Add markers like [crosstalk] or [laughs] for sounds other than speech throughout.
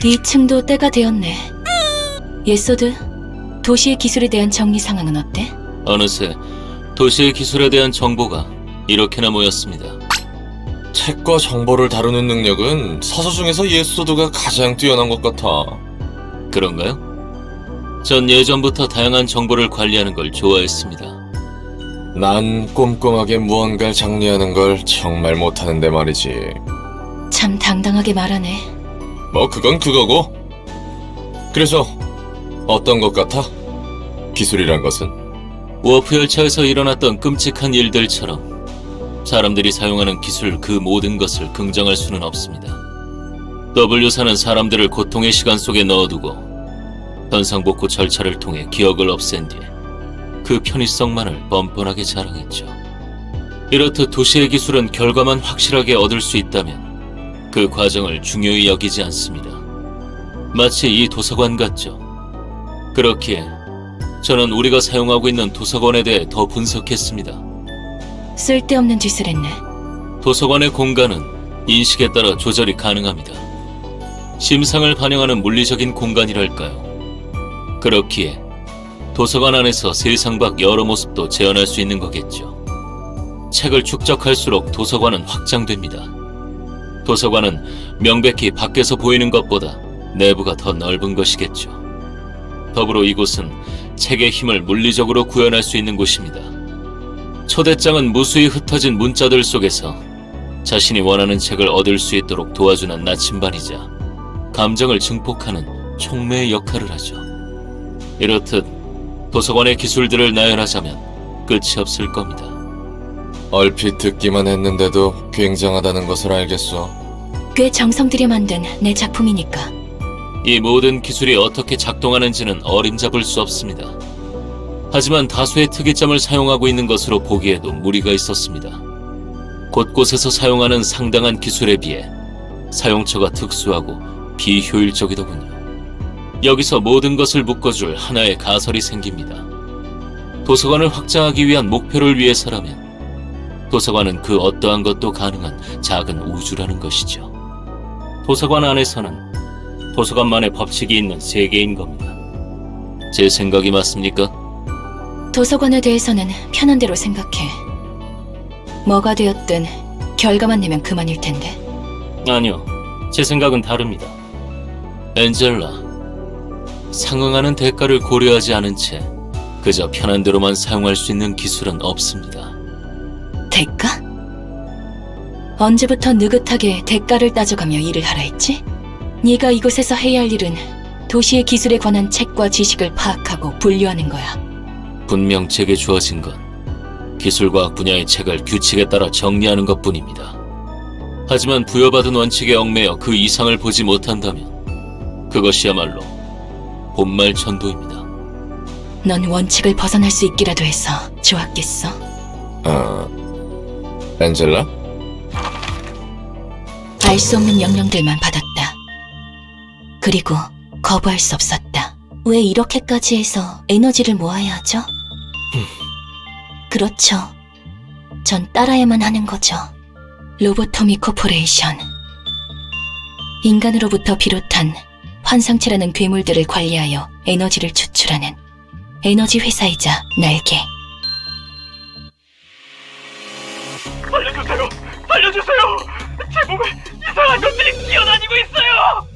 2층도 때가 되었네. 예소드, 도시의 기술에 대한 정리 상황은 어때? 어느새 도시의 기술에 대한 정보가 이렇게나 모였습니다. 책과 정보를 다루는 능력은 사서 중에서 예소드가 가장 뛰어난 것 같아. 그런가요? 전 예전부터 다양한 정보를 관리하는 걸 좋아했습니다. 난 꼼꼼하게 무언가를 정리하는 걸 정말 못하는데 말이지. 참 당당하게 말하네. 뭐 그건 그거고. 그래서 어떤 것 같아? 기술이란 것은? 워프 열차에서 일어났던 끔찍한 일들처럼 사람들이 사용하는 기술 그 모든 것을 긍정할 수는 없습니다. W사는 사람들을 고통의 시간 속에 넣어두고 현상복구 절차를 통해 기억을 없앤 뒤 그 편의성만을 뻔뻔하게 자랑했죠. 이렇듯 도시의 기술은 결과만 확실하게 얻을 수 있다면 그 과정을 중요히 여기지 않습니다. 마치 이 도서관 같죠. 그렇기에 저는 우리가 사용하고 있는 도서관에 대해 더 분석했습니다. 쓸데없는 짓을 했네. 도서관의 공간은 인식에 따라 조절이 가능합니다. 심상을 반영하는 물리적인 공간이랄까요. 그렇기에 도서관 안에서 세상 밖 여러 모습도 재현할 수 있는 거겠죠. 책을 축적할수록 도서관은 확장됩니다. 도서관은 명백히 밖에서 보이는 것보다 내부가 더 넓은 것이겠죠. 더불어 이곳은 책의 힘을 물리적으로 구현할 수 있는 곳입니다. 초대장은 무수히 흩어진 문자들 속에서 자신이 원하는 책을 얻을 수 있도록 도와주는 나침반이자 감정을 증폭하는 촉매의 역할을 하죠. 이렇듯 도서관의 기술들을 나열하자면 끝이 없을 겁니다. 얼핏 듣기만 했는데도 굉장하다는 것을 알겠어. 꽤 정성 들여 만든 내 작품이니까. 이 모든 기술이 어떻게 작동하는지는 어림잡을 수 없습니다. 하지만 다수의 특이점을 사용하고 있는 것으로 보기에도 무리가 있었습니다. 곳곳에서 사용하는 상당한 기술에 비해 사용처가 특수하고 비효율적이더군요. 여기서 모든 것을 묶어줄 하나의 가설이 생깁니다. 도서관을 확장하기 위한 목표를 위해서라면 도서관은 그 어떠한 것도 가능한 작은 우주라는 것이죠. 도서관 안에서는 도서관만의 법칙이 있는 세계인 겁니다. 제 생각이 맞습니까? 도서관에 대해서는 편한 대로 생각해. 뭐가 되었든 결과만 내면 그만일 텐데. 아니요. 제 생각은 다릅니다. 엔젤라. 상응하는 대가를 고려하지 않은 채 그저 편한 대로만 사용할 수 있는 기술은 없습니다. 대가? 언제부터 느긋하게 대가를 따져가며 일을 하라 했지? 네가 이곳에서 해야 할 일은 도시의 기술에 관한 책과 지식을 파악하고 분류하는 거야. 분명 제게 주어진 건 기술과학 분야의 책을 규칙에 따라 정리하는 것 뿐입니다. 하지만 부여받은 원칙에 얽매여 그 이상을 보지 못한다면 그것이야말로 본말 천도입니다. 넌 원칙을 벗어날 수 있기라도 해서 좋았겠어. 아, 엔젤라? 알 수 없는 명령들만 받았다. 그리고 거부할 수 없었다. 왜 이렇게까지 해서 에너지를 모아야 하죠? 그렇죠. 전 따라야만 하는 거죠. 로보토미 코퍼레이션. 인간으로부터 비롯한 환상체라는 괴물들을 관리하여 에너지를 추출하는 에너지 회사이자 날개. 제 몸에 이상한 것들이 뛰어다니고 있어요!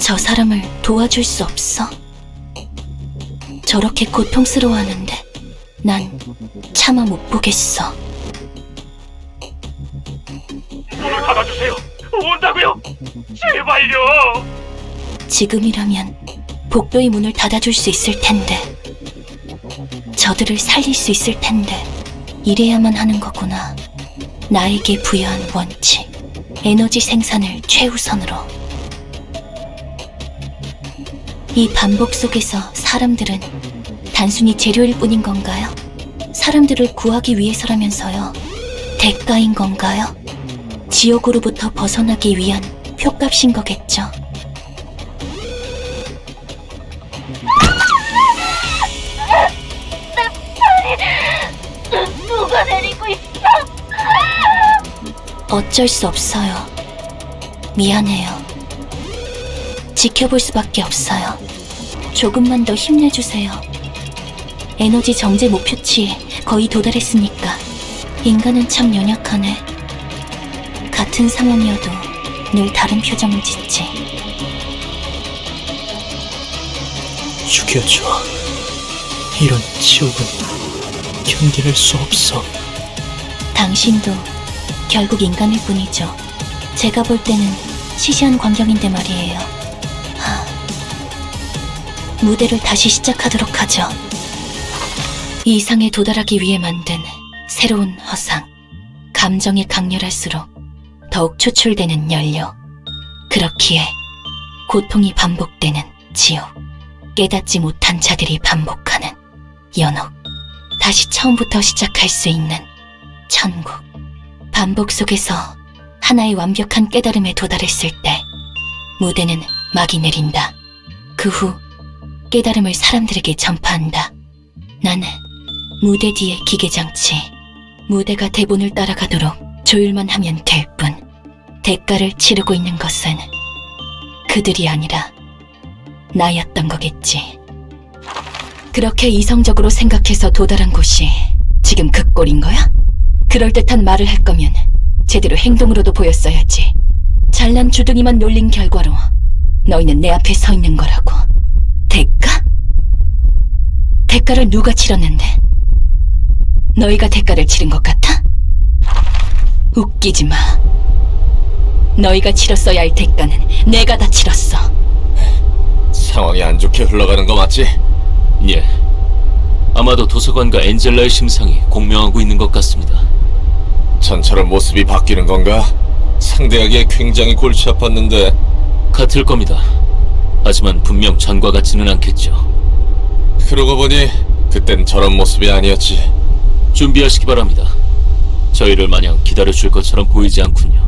저 사람을 도와줄 수 없어? 저렇게 고통스러워하는데 난 차마 못 보겠어. 문을 닫아주세요! 온다고요! 제발요! 지금이라면 복도의 문을 닫아줄 수 있을 텐데. 저들을 살릴 수 있을 텐데. 이래야만 하는 거구나. 나에게 부여한 원칙. 에너지 생산을 최우선으로. 이 반복 속에서 사람들은 단순히 재료일 뿐인 건가요? 사람들을 구하기 위해서라면서요. 대가인 건가요? 지옥으로부터 벗어나기 위한 표값인 거겠죠. 어쩔 수 없어요. 미안해요. 지켜볼 수밖에 없어요. 조금만 더 힘내주세요. 에너지 정제 목표치에 거의 도달했으니까 인간은 참 연약하네. 같은 상황이어도 늘 다른 표정을 짓지. 죽여줘. 이런 지옥은 견딜 수 없어. 당신도 결국 인간일 뿐이죠. 제가 볼 때는 시시한 광경인데 말이에요. 하... 무대를 다시 시작하도록 하죠. 이 이상에 도달하기 위해 만든 새로운 허상. 감정이 강렬할수록 더욱 추출되는 연료. 그렇기에 고통이 반복되는 지옥. 깨닫지 못한 자들이 반복하는 연옥. 다시 처음부터 시작할 수 있는 천국. 반복 속에서 하나의 완벽한 깨달음에 도달했을 때 무대는 막이 내린다. 그 후 깨달음을 사람들에게 전파한다. 나는 무대 뒤의 기계장치. 무대가 대본을 따라가도록 조율만 하면 될 뿐. 대가를 치르고 있는 것은 그들이 아니라 나였던 거겠지. 그렇게 이성적으로 생각해서 도달한 곳이 지금 그 꼴인 거야? 그럴듯한 말을 할 거면 제대로 행동으로도 보였어야지. 잘난 주둥이만 놀린 결과로 너희는 내 앞에 서 있는 거라고. 대가? 대가를 누가 치렀는데? 너희가 대가를 치른 것 같아? 웃기지 마. 너희가 치렀어야 할 대가는 내가 다 치렀어. 상황이 안 좋게 흘러가는 거 맞지? 예. 아마도 도서관과 엔젤라의 심상이 공명하고 있는 것 같습니다. 전처럼 모습이 바뀌는 건가? 상대하기에 굉장히 골치 아팠는데 같을 겁니다. 하지만 분명 전과 같지는 않겠죠. 그러고 보니 그땐 저런 모습이 아니었지. 준비하시기 바랍니다. 저희를 마냥 기다려줄 것처럼 보이지 않군요.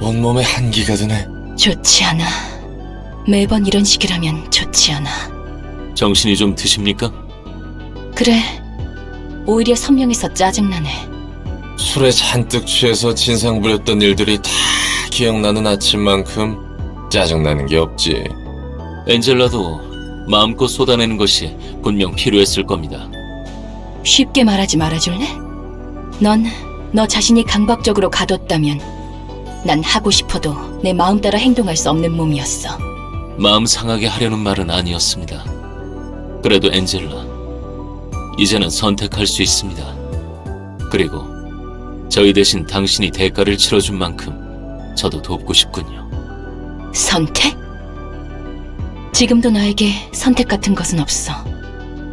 온몸에 한기가 드네. 좋지 않아. 매번 이런 식이라면 좋지 않아. 정신이 좀 드십니까? 그래. 오히려 선명해서 짜증나네. 술에 잔뜩 취해서 진상 부렸던 일들이 다 기억나는 아침만큼 짜증나는 게 없지. 엔젤라도 마음껏 쏟아내는 것이 분명 필요했을 겁니다. 쉽게 말하지 말아줄래? 넌 너 자신이 강박적으로 가뒀다면 난 하고 싶어도 내 마음 따라 행동할 수 없는 몸이었어. 마음 상하게 하려는 말은 아니었습니다. 그래도 엔젤라, 이제는 선택할 수 있습니다. 그리고 저희 대신 당신이 대가를 치러준 만큼 저도 돕고 싶군요. 선택? 지금도 나에게 선택 같은 것은 없어.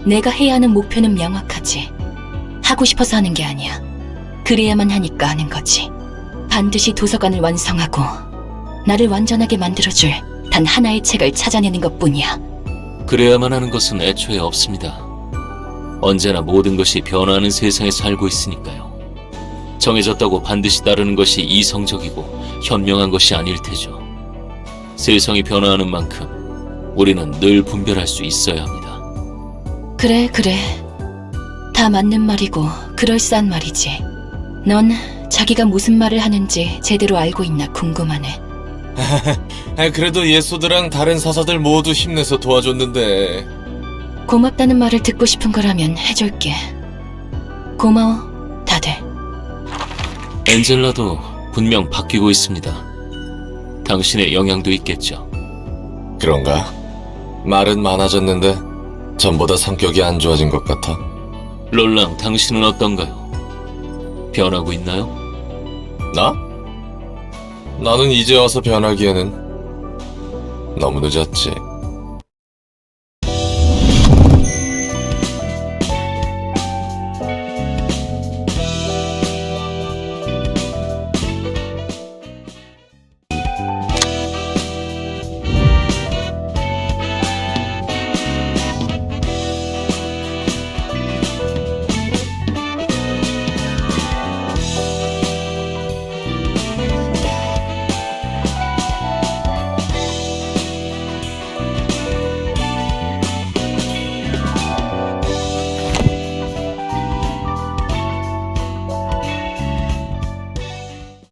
내가 해야 하는 목표는 명확하지. 하고 싶어서 하는 게 아니야. 그래야만 하니까 하는 거지. 반드시 도서관을 완성하고 나를 완전하게 만들어줄 단 하나의 책을 찾아내는 것 뿐이야. 그래야만 하는 것은 애초에 없습니다. 언제나 모든 것이 변화하는 세상에 살고 있으니까요. 정해졌다고 반드시 따르는 것이 이성적이고 현명한 것이 아닐 테죠. 세상이 변화하는 만큼 우리는 늘 분별할 수 있어야 합니다. 그래, 그래. 다 맞는 말이고 그럴싸한 말이지. 넌 자기가 무슨 말을 하는지 제대로 알고 있나 궁금하네. [laughs] 아, 그래도 예소드랑 다른 사사들 모두 힘내서 도와줬는데. 고맙다는 말을 듣고 싶은 거라면 해줄게. 고마워, 다들. 엔젤라도 분명 바뀌고 있습니다. 당신의 영향도 있겠죠. 그런가? 말은 많아졌는데 전보다 성격이 안 좋아진 것 같아. 롤랑, 당신은 어떤가요? 변하고 있나요? 나? 나는 이제 와서 변하기에는 너무 늦었지.